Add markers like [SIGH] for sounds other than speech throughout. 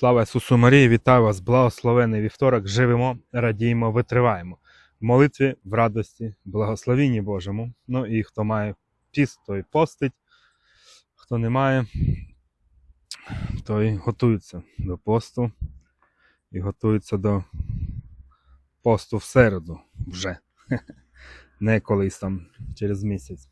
Слава Ісусу Марії, вітаю вас, благословений вівторок. Живемо, радіємо, витриваємо. В молитві, в радості, благословінні Божому. Ну і хто має піст, той постить. Хто не має, той готується до посту і готується до посту в середу вже. [LAUGHS] Не колись там через місяць.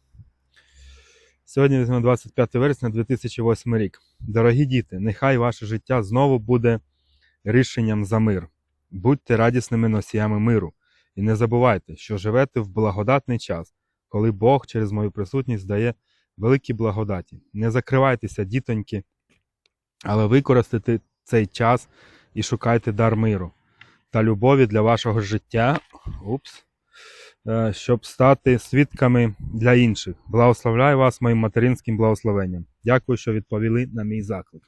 Сьогодні візьмемо 25 вересня 2008 рік. Дорогі діти, нехай ваше життя знову буде рішенням за мир. Будьте радісними носіями миру. І не забувайте, що живете в благодатний час, коли Бог через мою присутність дає великі благодаті. Не закривайтеся, дітоньки, але використайте цей час і шукайте дар миру та любові для вашого життя. Упс щоб стати свідками для інших. Благословляю вас моїм материнським благословенням. Дякую, що відповіли на мій заклик.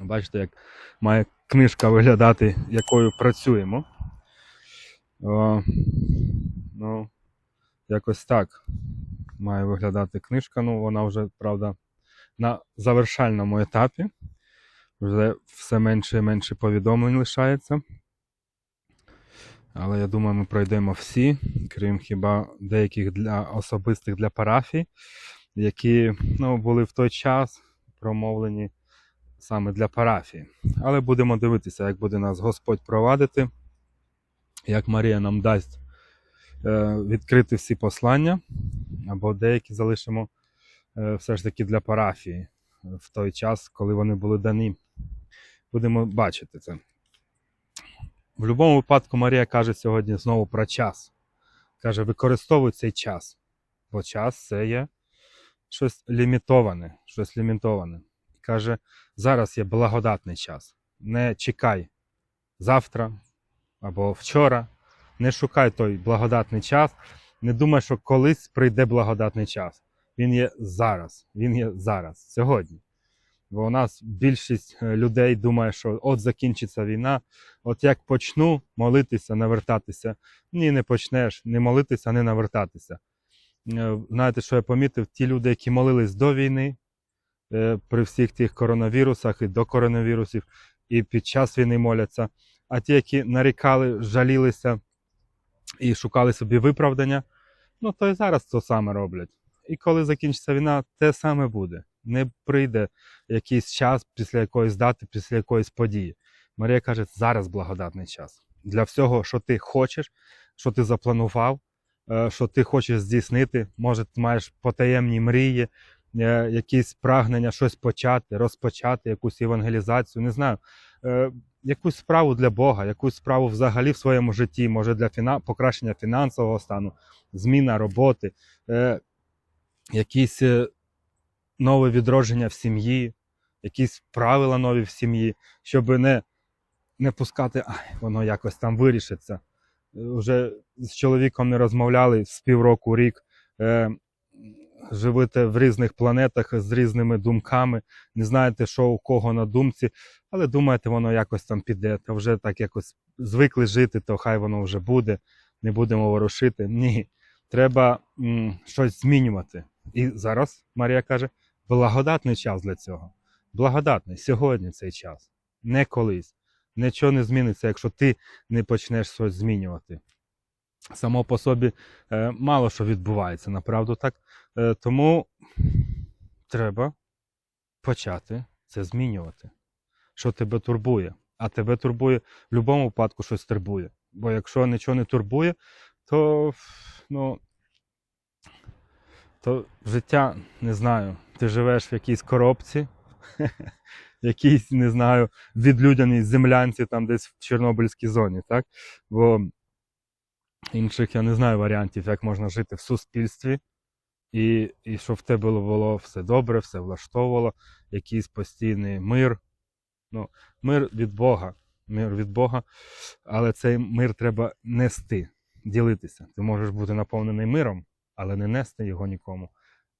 Бачите, як має книжка виглядати, якою працюємо. О, ну, якось так має виглядати книжка. Ну, вона вже, правда, на завершальному етапі. Вже все менше і менше повідомлень лишається. Але я думаю, ми пройдемо всі, крім хіба деяких для особистих для парафій, які ну, були в той час промовлені саме для парафії. Але будемо дивитися, як буде нас Господь провадити, як Марія нам дасть е, відкрити всі послання, або деякі залишимо е, все ж таки для парафії в той час, коли вони були дані. Будемо бачити це. В будь-якому випадку Марія каже сьогодні знову про час. Каже, використовуй цей час. Бо час це є щось лімітоване. Щось лімітоване. Каже, зараз є благодатний час. Не чекай завтра або вчора. Не шукай той благодатний час. Не думай, що колись прийде благодатний час. Він є зараз. Він є зараз, сьогодні. Бо у нас більшість е, людей думає, що от закінчиться війна, от як почну молитися, навертатися. Ні, не почнеш, не молитися, не навертатися. Е, Знаєте, що я помітив? Ті люди, які молились до війни, е, при всіх тих коронавірусах і до коронавірусів, і під час війни моляться, а ті, які нарікали, жалілися і шукали собі виправдання, ну то і зараз то саме роблять. І коли закінчиться війна, те саме буде. Не прийде якийсь час після якоїсь дати, після якоїсь події. Марія каже, зараз благодатний час для всього, що ти хочеш, що ти запланував, е, що ти хочеш здійснити. Може, ти маєш потаємні мрії, е, якісь прагнення щось почати, розпочати, якусь евангелізацію, не знаю, е, якусь справу для Бога, якусь справу взагалі в своєму житті, може для фіна... покращення фінансового стану, зміна роботи, е, якісь нове відродження в сім'ї, якісь правила нові в сім'ї, щоб не, не пускати, ай, воно якось там вирішиться. Вже з чоловіком не розмовляли з півроку рік. Е, живете в різних планетах з різними думками, не знаєте, що у кого на думці, але думаєте, воно якось там піде, та вже так якось звикли жити, то хай воно вже буде, не будемо ворушити. Ні, треба м, щось змінювати. І зараз Марія каже: благодатний час для цього. Благодатний сьогодні цей час, не колись. Нічого не зміниться, якщо ти не почнеш щось змінювати. Само по собі е, мало що відбувається, направду так. Е, тому треба почати це змінювати. Що тебе турбує? А тебе турбує в будь-якому випадку щось турбує. Бо якщо нічого не турбує, то ну, то життя не знаю. Ти живеш в якійсь коробці, якійсь, не знаю, відлюдяній землянці там десь в Чорнобильській зоні, так? Бо інших я не знаю варіантів, як можна жити в суспільстві, і, і щоб в тебе було все добре, все влаштовувало, якийсь постійний мир. Ну, мир від Бога. Мир від Бога, але цей мир треба нести, ділитися. Ти можеш бути наповнений миром, але не нести його нікому.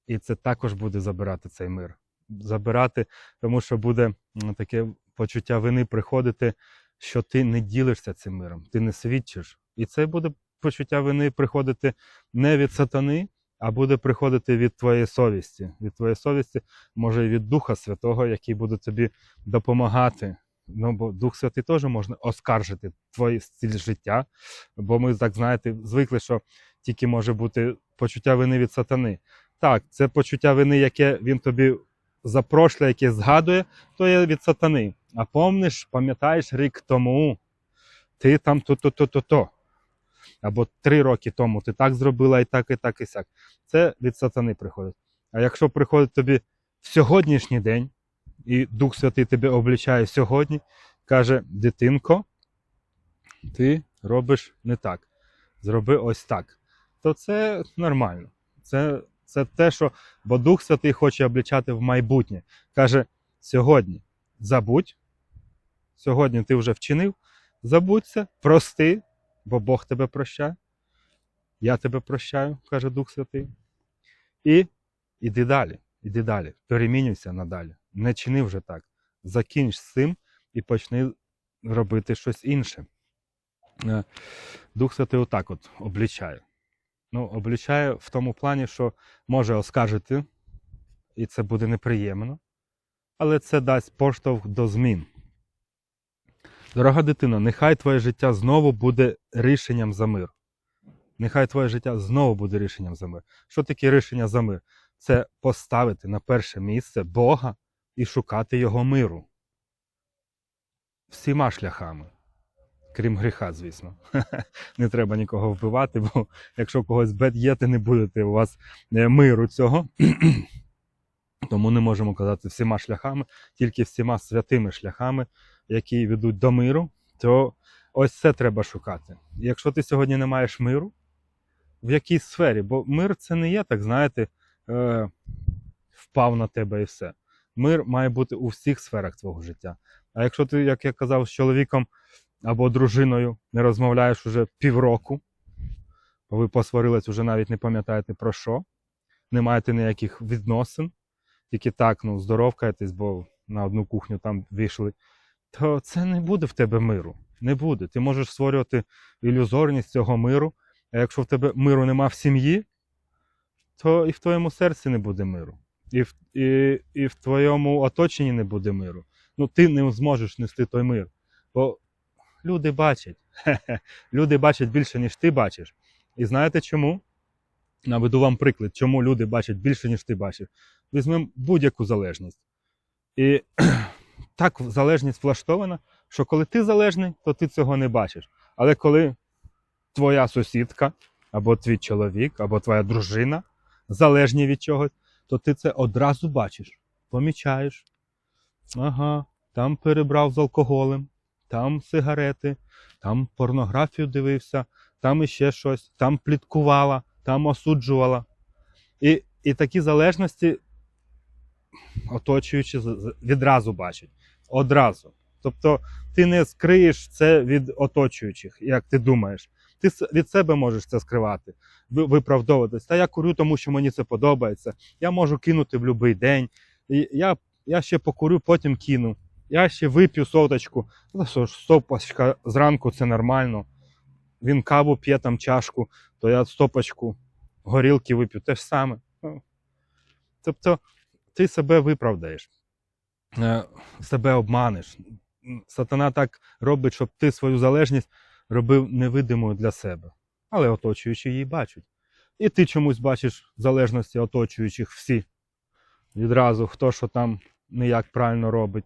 І це також буде забирати цей мир. Забирати, тому що буде таке почуття вини приходити, що ти не ділишся цим миром, ти не свідчиш. І це буде почуття вини приходити не від сатани, а буде приходити від твоєї совісті. Від твоєї совісті, може, і від Духа Святого, який буде тобі допомагати. Ну, бо Дух Святий теж можна оскаржити твій стиль життя. Бо ми, так знаєте, звикли, що тільки може бути почуття вини від сатани. Так, це почуття вини, яке він тобі за прошле, яке згадує, то є від сатани. А помниш, пам'ятаєш, рік тому ти там то-то-то-то-то. Або три роки тому ти так зробила і так, і так, і сяк. Це від сатани приходить. А якщо приходить тобі в сьогоднішній день, і Дух Святий тебе облічає сьогодні, каже: дитинко, ти робиш не так. Зроби ось так. То це нормально. Це, це те, що бо Дух Святий хоче облічати в майбутнє. Каже: сьогодні забудь, сьогодні ти вже вчинив, забудься, прости, бо Бог тебе прощає. Я тебе прощаю, каже Дух Святий. І іди далі, іди далі, перемінюйся надалі. Не чини вже так. Закінч з цим і почни робити щось інше. Е, Дух Святий отак от облічає. Ну, облічає в тому плані, що може оскаржити, і це буде неприємно, але це дасть поштовх до змін. Дорога дитина, нехай твоє життя знову буде рішенням за мир. Нехай твоє життя знову буде рішенням за мир. Що таке рішення за мир? Це поставити на перше місце Бога і шукати Його миру. Всіма шляхами. Крім гріха, звісно. [LAUGHS] Не треба нікого вбивати, бо якщо когось б'єте, не будете у вас е, миру цього. [CLEARS THROAT] Тому не можемо казати всіма шляхами, тільки всіма святими шляхами, які ведуть до миру, то ось це треба шукати. Якщо ти сьогодні не маєш миру, в якій сфері? Бо мир це не є, так знаєте, е, впав на тебе і все. Мир має бути у всіх сферах твого життя. А якщо ти, як я казав, з чоловіком або дружиною не розмовляєш уже півроку, бо ви посварились, уже навіть не пам'ятаєте про що, не маєте ніяких відносин, тільки так, ну, здоровкаєтесь, бо на одну кухню там вийшли, то це не буде в тебе миру. Не буде. Ти можеш створювати ілюзорність цього миру, а якщо в тебе миру нема в сім'ї, то і в твоєму серці не буде миру. І в, і, і в твоєму оточенні не буде миру. Ну, ти не зможеш нести той мир. Бо люди бачать. [LAUGHS] Люди бачать більше, ніж ти бачиш. І знаєте чому? Наведу вам приклад, чому люди бачать більше, ніж ти бачиш. Візьмемо будь-яку залежність. І [CLEARS THROAT] так залежність влаштована, що коли ти залежний, то ти цього не бачиш. Але коли твоя сусідка, або твій чоловік, або твоя дружина залежні від чогось, то ти це одразу бачиш, помічаєш. Ага, там перебрав з алкоголем, там сигарети, там порнографію дивився, там іще щось, там пліткувала, там осуджувала. І, і такі залежності оточуючи відразу бачать. Одразу. Тобто ти не скриєш це від оточуючих, як ти думаєш. Ти від себе можеш це скривати, ви- виправдовуватись. Та я курю, тому що мені це подобається. Я можу кинути в будь-який день. Я, я ще покурю, потім кину. Я ще вип'ю соточку. Ну, що ж, стопочка зранку це нормально. Він каву п'є там чашку, то я стопочку горілки вип'ю. Те ж саме. Ну, Тобто ти себе виправдаєш, е, себе обманеш. Сатана так робить, щоб ти свою залежність робив невидимою для себе, але оточуючі її бачать. І ти чомусь бачиш залежності оточуючих всі. Відразу хто що там не як правильно робить.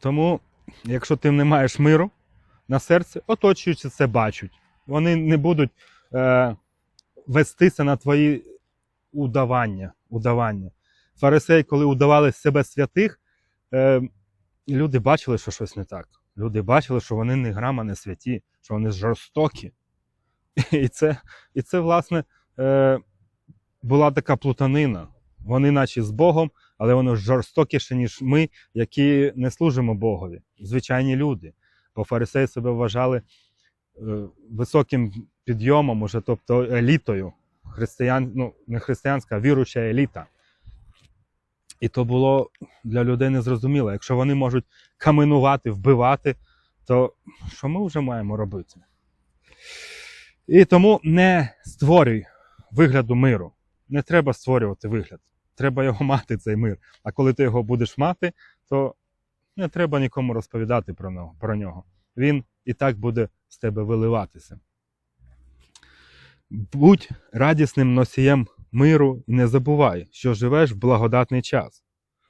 Тому, якщо ти не маєш миру на серці, оточуючі це бачать. Вони не будуть е, вестися на твої удавання. удавання. Фарисеї, коли удавали себе святих, е, люди бачили, що щось не так. Люди бачили, що вони не грама не святі, що вони жорстокі. І це, і це власне, е, була така плутанина. Вони, наче з Богом, але вони жорстокіше, ніж ми, які не служимо Богові. Звичайні люди. Бо фарисеї себе вважали е, високим підйомом, уже, тобто елітою. Християн, ну, не християнська, а віруча еліта. І то було для людей незрозуміло. Якщо вони можуть каменувати, вбивати, то що ми вже маємо робити? І тому не створюй вигляду миру. Не треба створювати вигляд. Треба його мати, цей мир. А коли ти його будеш мати, то не треба нікому розповідати про нього. Він і так буде з тебе виливатися. Будь радісним носієм миру і не забувай, що живеш в благодатний час.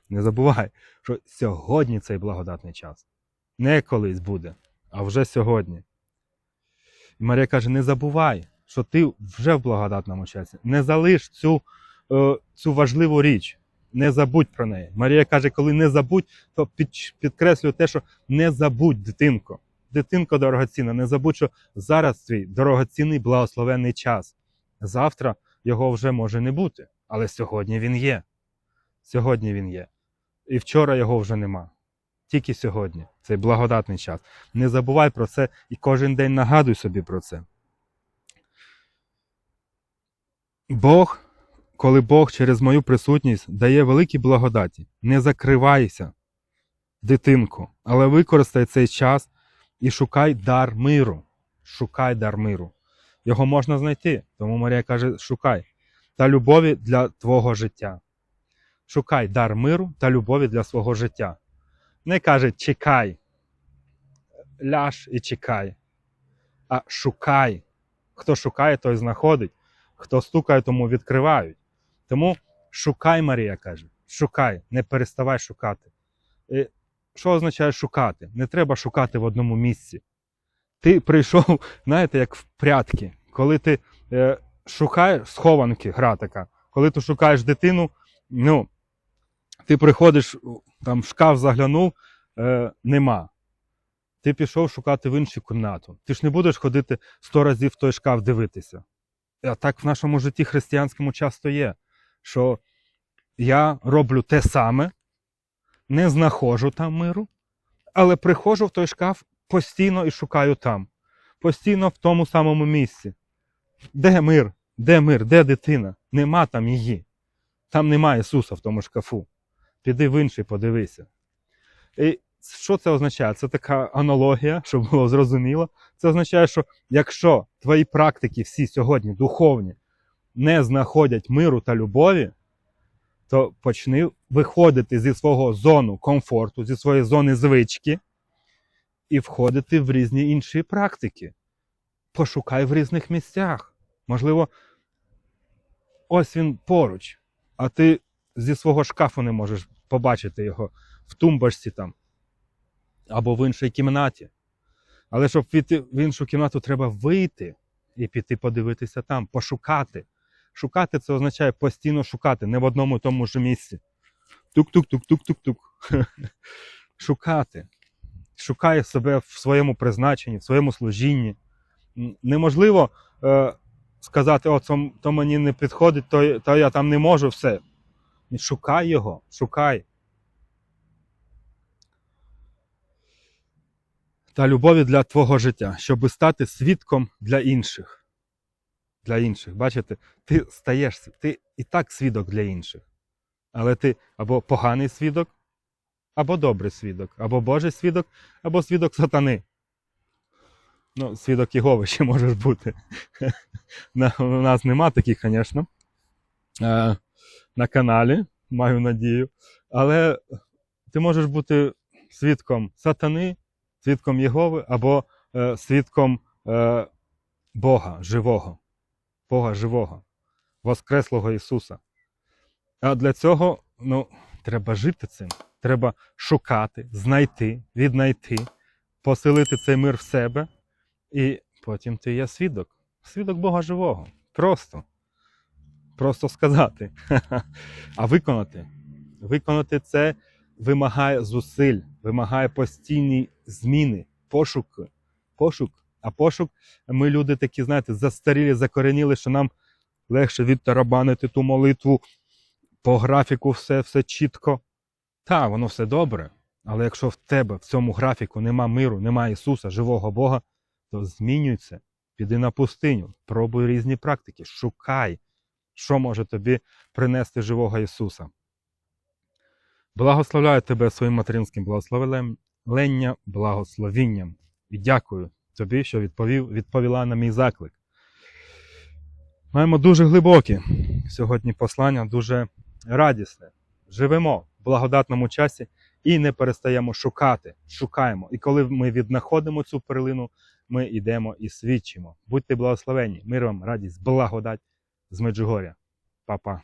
Не забувай, що сьогодні цей благодатний час. Не колись буде, а вже сьогодні. І Марія каже: не забувай, що ти вже в благодатному часі. Не залиш цю, цю важливу річ. Не забудь про неї. Марія каже, коли не забудь, то під, підкреслюю те, що не забудь, дитинко. Дитинко дорогоцінна, не забудь, що зараз твій дорогоцінний благословенний час. Завтра його вже може не бути, але сьогодні він є. Сьогодні він є. І вчора його вже нема. Тільки сьогодні. Цей благодатний час. Не забувай про це і кожен день нагадуй собі про це. Бог, коли Бог через мою присутність дає великі благодаті, не закривайся, дитинку, але використай цей час і шукай дар миру. Шукай дар миру. Його можна знайти. Тому Марія каже: шукай та любові для твого життя. Шукай дар миру та любові для свого життя. Не каже чекай, ляж і чекай, а шукай. Хто шукає, той знаходить. Хто стукає, тому відкривають. Тому шукай, Марія каже, шукай, не переставай шукати. І що означає шукати? Не треба шукати в одному місці. Ти прийшов, [LAUGHS] знаєте, як в прятки, коли ти е, шукаєш схованки, гра така, коли ти шукаєш дитину, ну, ти приходиш, там в шкаф заглянув, е, нема. Ти пішов шукати в іншу кімнату. Ти ж не будеш ходити сто разів в той шкаф дивитися. А так в нашому житті християнському часто є, що я роблю те саме, не знаходжу там миру, але приходжу в той шкаф постійно і шукаю там, постійно в тому самому місці. Де мир? Де мир? Де дитина? Нема там її. Там немає Ісуса в тому шкафу. Піди в інший, подивися. І що це означає? Це така аналогія, щоб було зрозуміло. Це означає, що якщо твої практики всі сьогодні духовні не знаходять миру та любові, то почни виходити зі свого зону комфорту, зі своєї зони звички і входити в різні інші практики. Пошукай в різних місцях. Можливо, ось він поруч, а ти зі свого шкафу не можеш побачити його в тумбочці там або в іншій кімнаті. Але щоб піти в іншу кімнату, треба вийти і піти подивитися там, пошукати. Шукати це означає постійно шукати, не в одному тому ж місці. Тук-тук-тук-тук-тук-тук. [LAUGHS] Шукати. Шукає себе в своєму призначенні, в своєму служінні. Неможливо е, сказати, о, то, то мені не підходить, то, то я там не можу все. Шукай його, шукай. Та любові для твого життя, щоб стати свідком для інших. Для інших. Бачите, ти стаєш, ти і так свідок для інших. Але ти або поганий свідок, або добрий свідок, або Божий свідок, або свідок сатани. Ну, свідок Єгови ще можеш бути. [LAUGHS] У нас нема таких, звісно. Е, На каналі, маю надію. Але ти можеш бути свідком сатани, свідком Єгови, або е, свідком е, Бога живого. Бога живого, Воскреслого Ісуса. А для цього ну, треба жити цим. Треба шукати, знайти, віднайти, поселити цей мир в себе, і потім ти є свідок. Свідок Бога живого. Просто. Просто сказати. [LAUGHS] А виконати. Виконати це вимагає зусиль, вимагає постійні зміни, пошук. Пошук. А пошук, ми люди такі, знаєте, застарілі, закореніли, що нам легше відтарабанити ту молитву по графіку, все, все чітко. Та, воно все добре. Але якщо в тебе в цьому графіку нема миру, нема Ісуса, живого Бога, то змінюй це. Піди на пустиню, пробуй різні практики, шукай, що може тобі принести живого Ісуса. Благословляю тебе своїм материнським благословенням, благословінням. І дякую тобі, що відповів, відповіла на мій заклик. Маємо дуже глибокі сьогодні послання, дуже радісне. Живемо в благодатному часі і не перестаємо шукати, шукаємо. І коли ми віднаходимо цю перлину, ми йдемо і свідчимо. Будьте благословені, мир вам, радість, благодать з Меджугоря. Па-па.